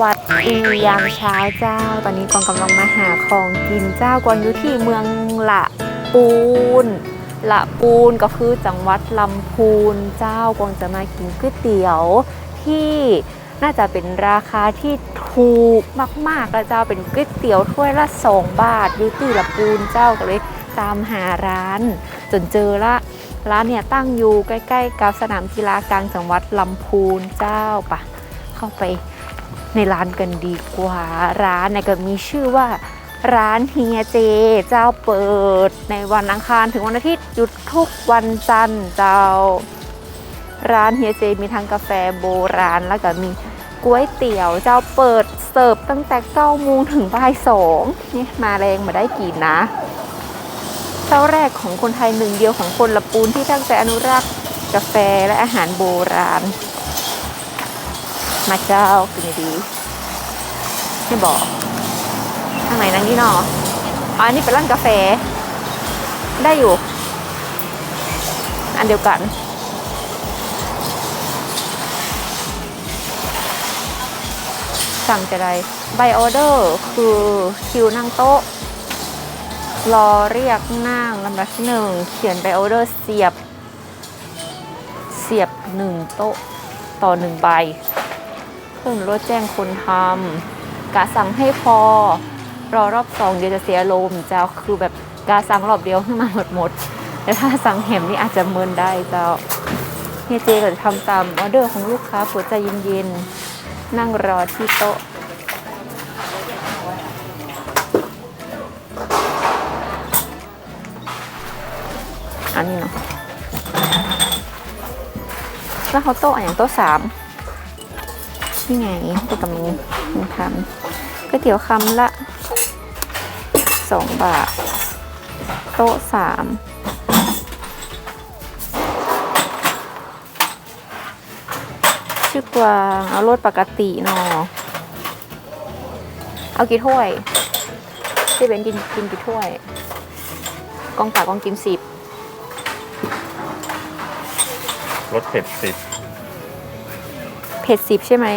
วัสดียามเช้าเจ้า ตอนนี้กองกำลังมาหาของกินเจ้ากวางอยู่ที่เมืองละปูนละปูนก็คือจังหวัดลำพูนเจ้ากวางจะมากินก๋วยเตี๋ยวที่น่าจะเป็นราคาที่ถูกมากๆแล้วเจ้าเป็นก๋วยเตี๋ยวถ้วยละ2บาทอยู่ที่ละปูนเจ้าก็เลยตามหาร้าน จนเจอละร้านเนี่ยตั้งอยู่ใกล้ ๆ กับสนามกีฬากลางจังหวัดลำพูนเจ้าปะเข้าไป ในร้านกันดีกว่าร้านเนี่ยก็มีชื่อว่าร้านเฮียเจ เจ้าเปิด ในวันอังคารถึงวันอาทิตย์หยุดทุกวันจันทร์เจ้า ร้านเฮียเจมีทั้งกาแฟโบราณแล้วก็มีก๋วยเตี๋ยวเจ้าเปิดเสิร์ฟตั้งแต่9โมงถึงบ่ายสองนี่มาแรงมาได้กินนะเจ้าแรกของคนไทยหนึ่งเดียวของคนละปูนที่ตั้งใจอนุรักษ์กาแฟและอาหารโบราณ มาเจ้ากินดีไม่บอกทางไหนนั่งนี่นออ๋ออันนี้เป็นร้านกาแฟ ได้อยู่ อันเดียวกันสั่งจะได้ใบออเดอร์คือคิวนั่งโต๊ะ รอเรียกนั่งลำดับที่หนึ่งเขียนใบออเดอร์เสียบ เสียบหนึ่งโต๊ะต่อหนึ่งใบ เพิ่มรถแจ้งคนทำกะสั่งให้พอ รอรอบสองเดี๋ยวจะเสียลมเจ้าคือแบบกาสั่งรอบเดียวให้มาหมดหมดแต่ถ้าสั่งแหมนี่อาจจะเมินได้เจ้าเฮียเจก็จะทำตามออเดอร์ของลูกค้าปวดใจเย็นๆนั่งรอที่โต๊ะอันนี้เนาะแล้วเขาโต๊ะอย่างโต๊ะสาม นี่ไงตัวกำลังทำก๋วยเตี๋ยวคำละสองบาท โต๊ะสามชื่อกวางเอารถปกติเนาะเอากี่ถ้วยที่เป็นกินกินกี่ถ้วย กองตากกองกินสิบรสเผ็ดสิบ ผ็ดสิบใช่ไหม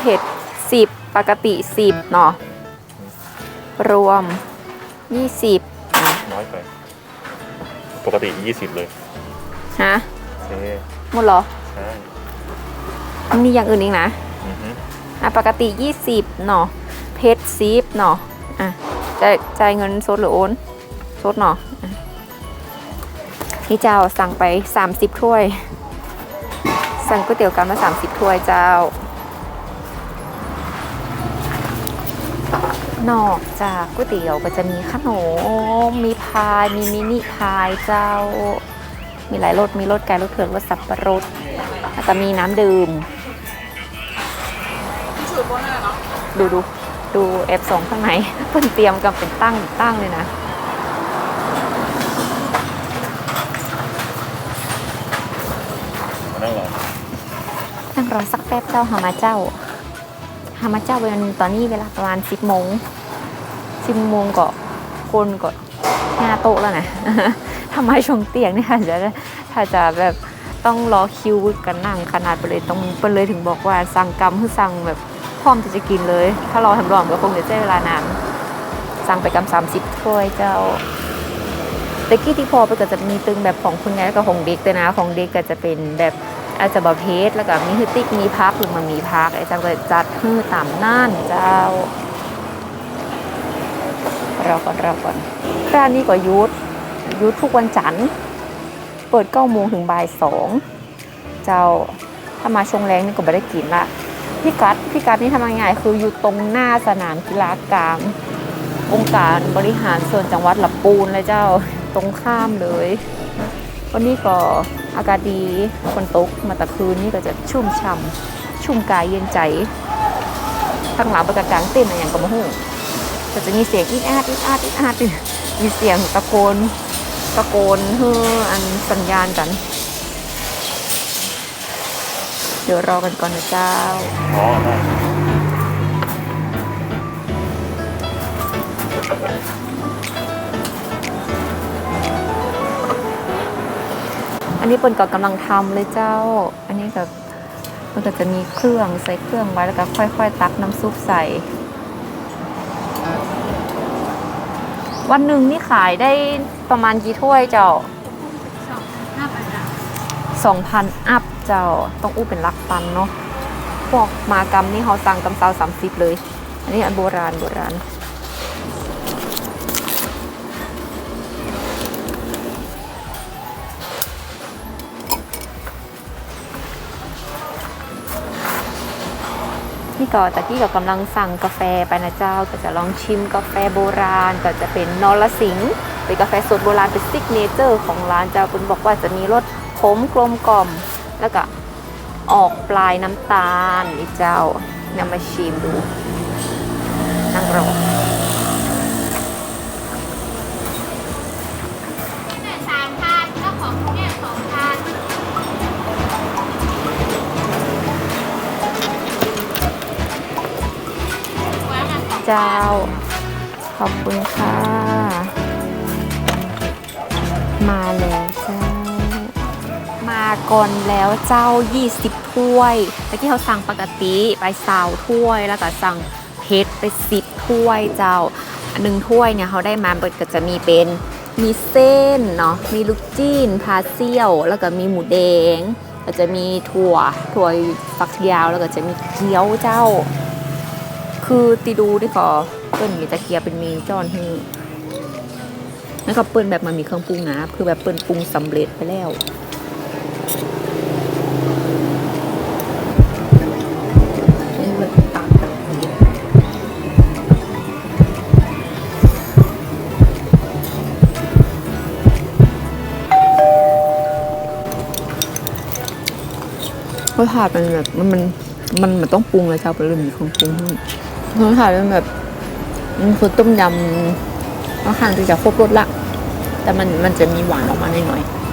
เผ็ดสิบปกติสิบเนาะรวมยี่สิบน้อยไป ปกติยี่สิบเลยฮะโอเคหมดเหรอใช่มีอย่างอื่นอีกนะอือฮึอะปกติยี่สิบเนาะเผ็ดสิบเนาะอะจ่ายจ่ายเงินสดหรือโอนสดเนาะอะนี่เจ้าสั่งไป30ถ้วย สั่งก๋วยเตี๋ยวกันมา 30 ถ้วยเจ้า นอกจากก๋วยเตี๋ยวก็จะมีขนม มีพาย มีมินิพายเจ้า มีหลายรส มีรสไก่รสเผือกรสสับปะรดแล้วก็มีน้ำดื่ม ดูดูดูเอฟสองข้างในเพิ่นเตรียมกันเป็นตั้งตั้งเลยนะ มานั่งรอ นั่งรอสักแป๊บเจ้าหามาเจ้าหามาเจ้าเวลาตอนนี้เวลาประมาณสิบโมงสิบโมงก็คนก็หน้าโต๊ะแล้วนะทำไมชงเตียงเนี่ยจะถ้าจะแบบต้องรอคิวกันนั่งขนาดไปเลยต้องไปเลยถึงบอกว่าสั่งกำคือสั่งแบบพร้อมที่จะกินเลย ถ้ารอทำรอมก็คงจะใช้เวลานานสั่งไปกำสามสิบถ้วยเจ้าแต่กี้ที่พอไปก็จะมีตึงแบบของคุณยายแล้วก็ของเด็กแต่นะของเด็กก็จะเป็นแบบ อาจจะบะเพสแล้วก็มีฮือติ๊กมีพักหรือมันมีพักไอ้เจ้าก็จัดฮือตามน่านเจ้ารอก่อนรอก่อนร้านนี้ก็ยุดยุดทุกวันจันทร์เปิดเก้าโมงถึงบ่ายสองเจ้าถ้ามาชงแรงนี่ก็ไม่ได้กินละพี่กัดพี่กัดนี่ทำง่ายๆคืออยู่ตรงหน้าสนามกีฬากลางองค์การบริหารส่วนจังหวัดลำปูนเลยเจ้าตรงข้ามเลย วันนี้ก็อากาศดีฝนตกมาแต่คืนนี่ก็จะชุ่มช่ำชุ่มกายเย็นใจข้างหลังประกาศกลางเต้นอะไรอย่างก็มาหูก็จะมีเสียงอีดอาดอีดอาดอีดอาดอยู่มีเสียงตะโกนตะโกนเฮืออันสัญญาณกัน เดี๋ยวรอกันก่อนนะเจ้าอ๋อ อันนี้เปิ่นก็กำลังทำเลยเจ้า อันนี้กับมันก็จะมีเครื่องใส่เครื่องไว้แล้วก็ค่อย ๆ ตักน้ำซุปใส่ วันหนึ่งนี่ขายได้ประมาณกี่ถ้วยเจ้าสองพันอัพเจ้าต้องอู้เป็นลักปันเนาะพวกมากรรมนี่เขาสั่งกำเซาสามสิบเลย อันนี้อันโบราณโบราณ นี่ก็ตะกี้ก็กำลังสั่งกาแฟไปนะเจ้า ก็จะลองชิมกาแฟโบราณ ก็จะเป็นนอรสิงเป็นกาแฟสดโบราณเป็นซิกเนเจอร์ของร้านเจ้าคุณบอกว่าจะมีรสขมกลมกล่อม แล้วก็ออกปลายน้ำตาลนี่เจ้านำมาชิมดูนั่งรอ เจ้า ขอบคุณค่ะ มาแล้วเจ้า มาก่อนแล้วเจ้า 20 ถ้วยตะกี้เขาสั่งปกติไปสาวถ้วย แล้วก็สั่งเพชรไป 10 ถ้วยเจ้าหนึ่งถ้วยเนี่ยเขาได้มาเบิดก็จะมีเป็นมีเส้นเนาะ มีลูกจิ้นพาเซี่ยว แล้วก็มีหมูแดง ก็จะมีถั่ว ถั่วฝักยาว แล้วก็จะมีเกี๊ยวเจ้า คือตีดูดิก็เปิ้ลมีตะเกียบเป็นมีจอนฮือแล้วก็เปิ้ลแบบมันมีเครื่องปรุงนะคือแบบเปิ้ลปรุงสำเร็จไปแล้วนี่แบบตับบนี้รสชาติมันแบบมันมันมันต้องปรุงเลยชาวไปเลยมีเครื่องปรุง ให้รสชาติมันแบบมันคือต้มยำค่อนข้างที่จะครบรสละ แต่มันมันจะมีหวานออกมาหน่อยๆ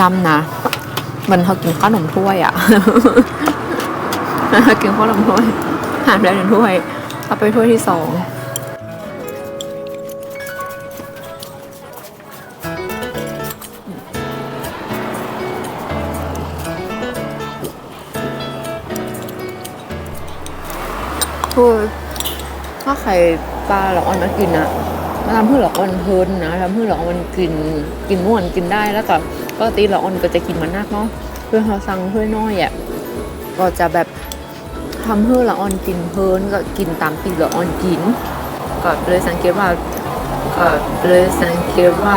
ยำนะมันเขากินข้าวหนมถ้วยอะกินข้าวหนมถ้วยหารแล้วหนึ่งถ้วยเอาไปถ้วยที่สอง ใครปลาหลอกออนมากินอะมาทำเพื่อหลอกออนเพลินนะทำเพื่อหลอกออนกินกินม่วนกินได้แล้วก็ปกติหลอกออนก็จะกินมันนักเนาะเพื่อเขาสั่งเพื่อน้อยอะก็จะแบบทำเพื่อหลอกออนกินเพลินก็กินตามที่หลอกออนกิน ก็เลยสังเกตว่าก็เลยสังเกตว่า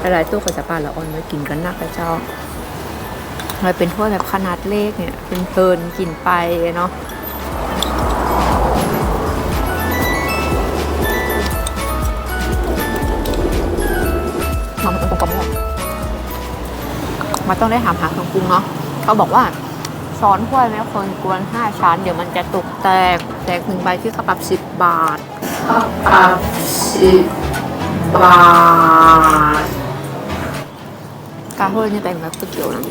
หลายๆตู้ก็จะปลาหลอกออนมากินกันนักนะเจ้าเลยเป็นถ้วยแบบขนาดเล็กเนี่ยเป็นเพลินกินไปเนาะ มันต้องได้ถามหาเครื่องปรุงเนาะเขาบอกว่าช้อนถ้วยไม่ควรกวนห้าชั้น เดี๋ยวมันจะตกแตกแตกหนึ่งใบที่เขาปรับสิบบาทปรับสิบบาทการถ้วยนี่เป็นแบบก๋วยเตี๋ยวนะ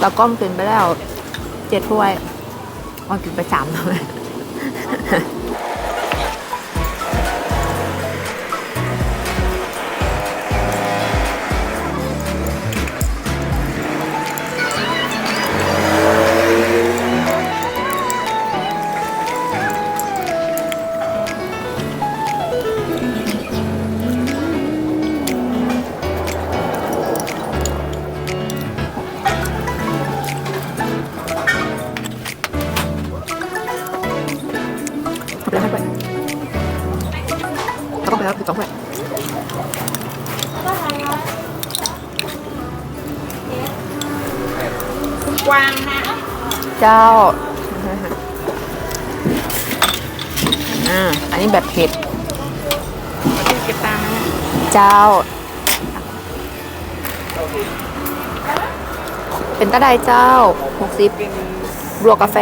แล้วก็กินไปแล้วเจ็ดถ้วยก็กินไปสามเลย เลยให้ไปแล้วก็ไปแล้วคือสองถ้วยกวางนะเจ้าอ่าอันนี้แบบเผ็ดเก็บตังค์เจ้า เป็นตะไดเจ้าหกสิบเป็นบวกกาแฟ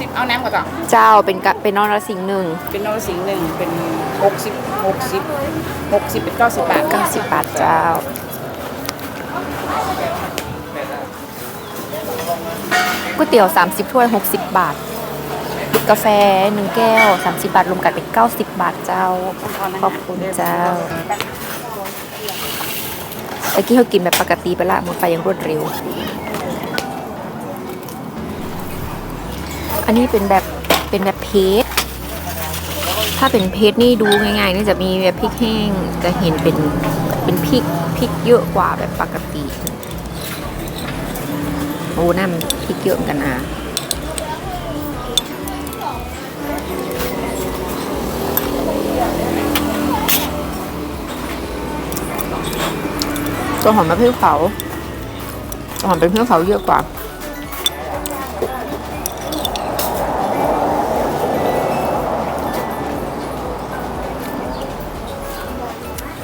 สิบหกสิบเอาน้ำก่อนต่อเจ้าเป็นกะเป็นนอนละสิ่งหนึ่งเป็นนรสิงห์หนึ่งเป็นหกสิบหกสิบหกสิบเป็นเก้าสิบบาทเก้าสิบบาทเจ้า ก๋วยเตี๋ยว 30 ถ้วย 60 บาท กาแฟหนึ่งแก้ว 30 บาท รวมกันเป็น 90 บาทเจ้า ขอบคุณเจ้าตะกี้เขากินแบบปกติไปละหมดไปอยังรวดเร็ว อันนี้เป็นแบบเป็นแบบเพจถ้าเป็นเพจนี่ดูง่ายๆนี่จะมีแบบพริกแห้งจะเห็นเป็นเป็นพริกพริกเยอะกว่าแบบปกติโอ้น้ำพริกเยอะกันนะตัวหอมมะพริกเผาตัวหอมเป็นพริกเผาเยอะกว่า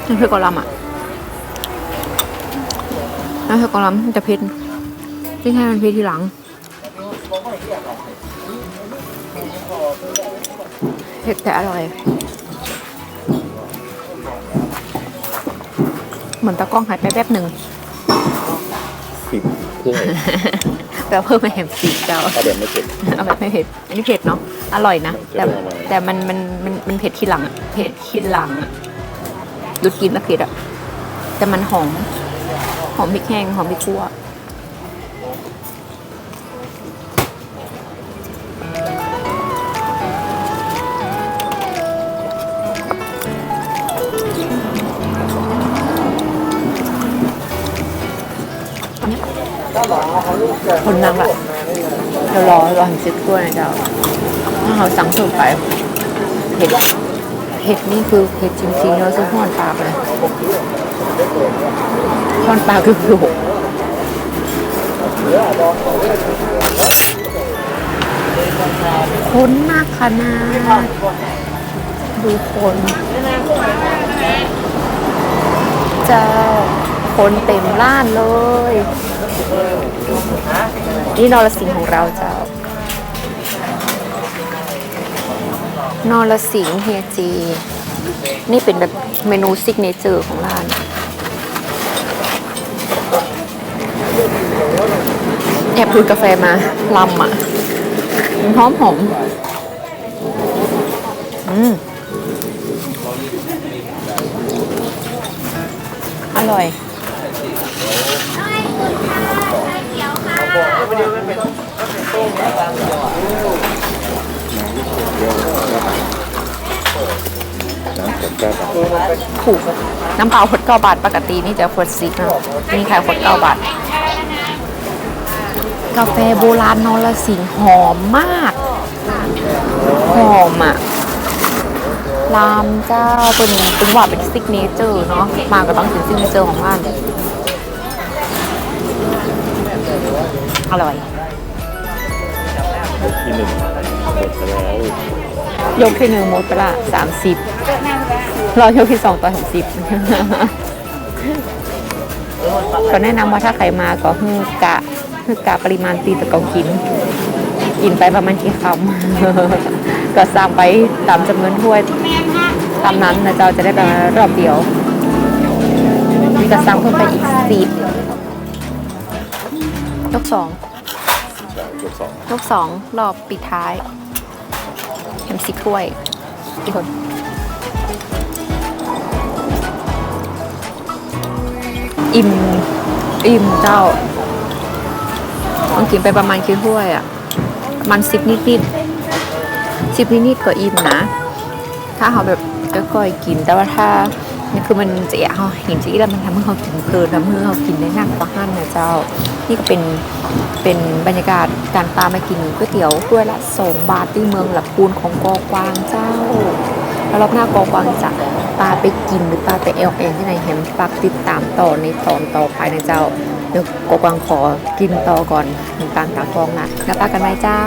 น้ำพริกกะหล่ำอะน้ำพริกกะหล่ำมันจะเผ็ดไม่ใช่มันเผ็ดทีหลังเผ็ดแต่อร่อย เหมือนตะกล้องหายไปแป๊บหนึ่งสิบถ้วยแต่เพิ่มมาแหมสีเจ้าถ้าแบบไม่เผ็ดเอาแบบไม่เผ็ด อันนี้เผ็ดเนาะ อร่อยนะ แต่จะได้อร่อยแต่มันมันมันมันเผ็ดทีหลังอะเผ็ดทีหลังอะ ดูดกินแล้วเผ็ดอะแต่มันหอม หอมพริกแห้ง หอมพริกขั่วคนนั่งละเดี๋ยวรอรอให้เซ็ตถ้วยนะเจ้าถ้าเขาสั่งเพิ่มไปเผ็ด เผ็ดนี่คือเผ็ดจริงๆแล้วซื้อห้อนปากเลยห้อนปากคือคือหกคนมากขนาดดูคนจ้าคนเต็มร้านเลย นี่นอรสิงห์ของเราเจ้า นอรสิงเฮียจี นี่เป็นแบบเมนูซิกเนเจอร์ของร้าน แอบดูดกาแฟมาลำอะมันหอมหอมอืมอร่อยน้ำผมแก้วบาท ถูกน้ำเปล่าขวดเก้าบาท ปกตินี่จะขวดสิบนะนี่ขายขวดเก้าบาท กาแฟโบราณนรสิงห์หอมมาก หอมอะรามเจ้าเป็นเป็นว่าเป็นซิกเนเจอร์เนาะมาก็ต้องถึงซิกเนเจอร์ของร้านอร่อยที่หนึ่ง หมดแล้วยกที่หนึ่งหมดไปละสามสิบรอยกที่สองต่อสามสิบก็แนะนำว่าถ้าใครมาก็ฮือกะฮือกะปริมาณตีตะกองกิน กินไปประมาณกี่คำก็สั่งไปตามจำนวนถ้วยตามนั้นนะเจ้าจะได้ไปรอบเดียวมีกระซังเพิ่มไปอีกสิบยกสองยกสองยกสองรอบปิดท้าย แฮมสิบถ้วยอีกคนอิ่ม อิ่มเจ้าต้องกินไปประมาณกี่ถ้วยอะมันสิบนิดนิดสิบนิดนิดๆก็อิ่มนะ ถ้าเขาแบบค่อยกิน แต่ว่าถ้านี่คือมันจะอยากเขาเห็นจะอีแล้วมันทำให้เขากินเพลินทำให้เขากินได้หนักกว่าหั่นนะเจ้า นี่ก็เป็นเป็นบรรยากาศ การตามมากินก๋วยเตี๋ยวด้วยละสองบาทที่เมืองหลับปูนของกอกวางเจ้า แล้วรอบหน้ากอกวางจะปลาไปกินหรือปลาไปเอลเองที่ไหนแฮมฝากติดตามต่อในตอนต่อไปนะเจ้าเดี๋ยวกอกวางขอกินต่อก่อนถึงกามตากองนะแล้วปลากันไหมเจ้า